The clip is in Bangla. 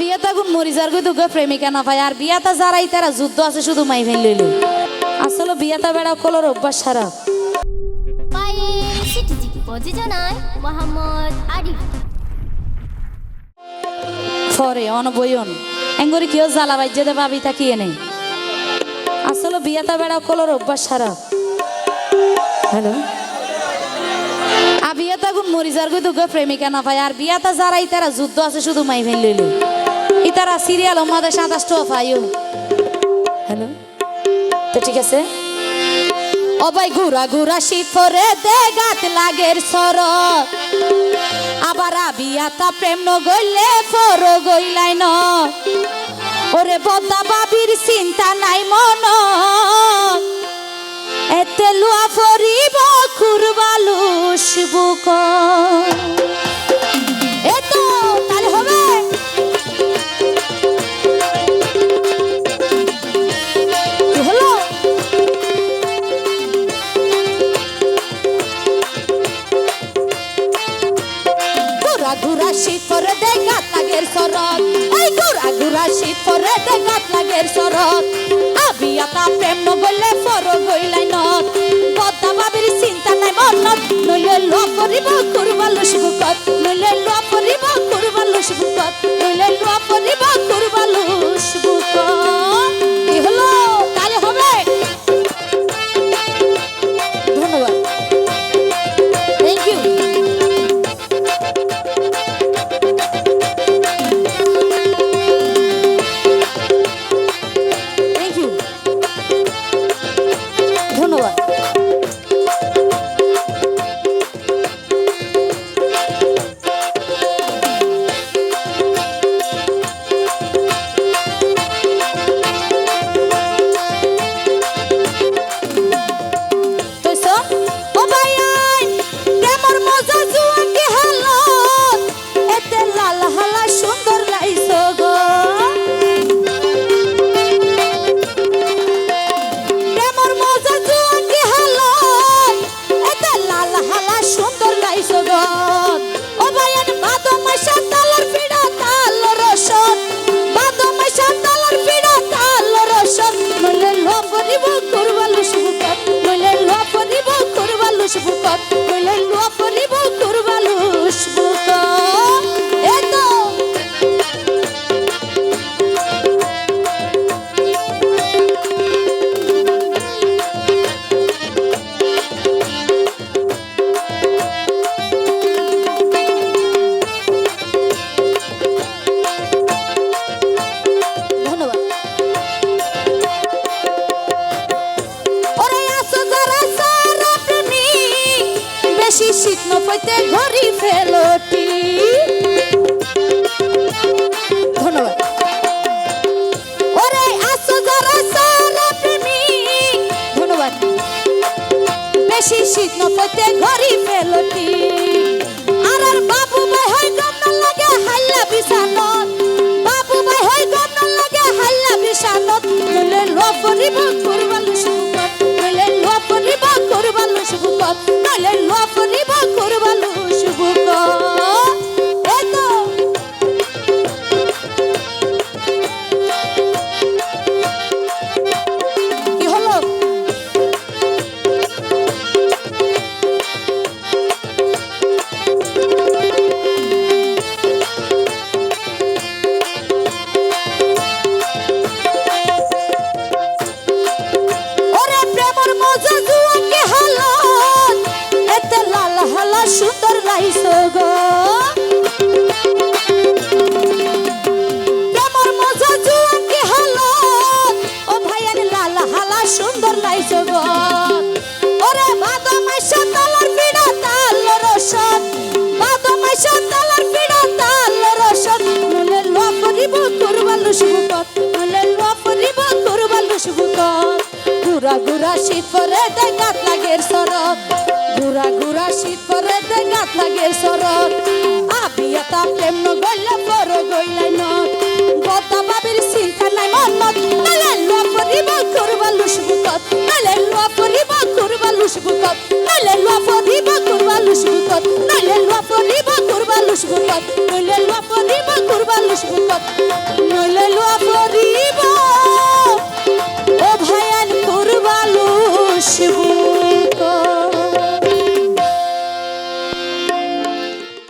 বিয়াতা গুণ মরি যার গই দুগে প্রেমিকা না পায় আর বিয়াতা যারাই তারা যুদ্ধ আছে শুধু মাই ফেল লইলে আসলে বিয়াতা বেড়া কলর অভ্যাস সারা প্রযোজনায় মোহাম্মদ আরিফ ফরে অনবয়ন। এঙ্গরি কিও জ্বালা বাজ্যে দে ভাবি তাকিয়ে নেই আসলে বিয়াতা বেড়া কলর অভ্যাস সারা হ্যালো? আবিয়াতা গুণ মরি যার গই দুগে প্রেমিকা না পায় আর বিয়াতা যারাই তারা যুদ্ধ আছে শুধু মাই ফেল লইলে ইতারা সিরিয়াল আমাদের সাতাশ টপ আয়ু হ্যালো? তো ঠিক আছে? অবাই ঘুরা ঘুরা শিফরে দে গাত লাগের সর। আবার আবিয়াতা প্রেম ন গইলে ফর গইলাই ন ওরে বদা বাবির চিন্তা নাই মন। এতে লুয়া ফরিব খুরবালুস বুক। পরে দে গাত লাগের সরত ওই ঘুরা ঘুরা শীত পরে দে গাত লাগের সরত আবিয়াতা প্রেম ন বললে ফর গইলাই নত বদা বাবির চিন্তা নাই মনত নইলে লো করিব করবা লুসবুকত নইলে লো করিব করবা লুসবুকত শীত ন পইতে ঘরি ফেলটি ধন্যবাদ। ওরে আসো যারা সারা প্রেমী, ধন্যবাদ। বেশি শীত ন পইতে ঘরি ফেলটি ঘুরা ঘুরা শীত পরে দে গাত লাগের সরত ঘুরা ঘুরা শীত পরে দে গাত লাগের সরত আবিয়াতা প্রেম ন গইলে পর গইলাই নত বদা বাবির চিন্তা নাই মনত নালে লো পরিব করবা লুসবুকত। নালে লো পরিব করবা লুসবুকত। নালে লো পরিব করবা লুসবুকত। বুকত নইলে লুয়া পরিব কুরবা লুস বুকত নইলে লুয়া পরিব কুরবা লুস বুকত নইলে লুয়া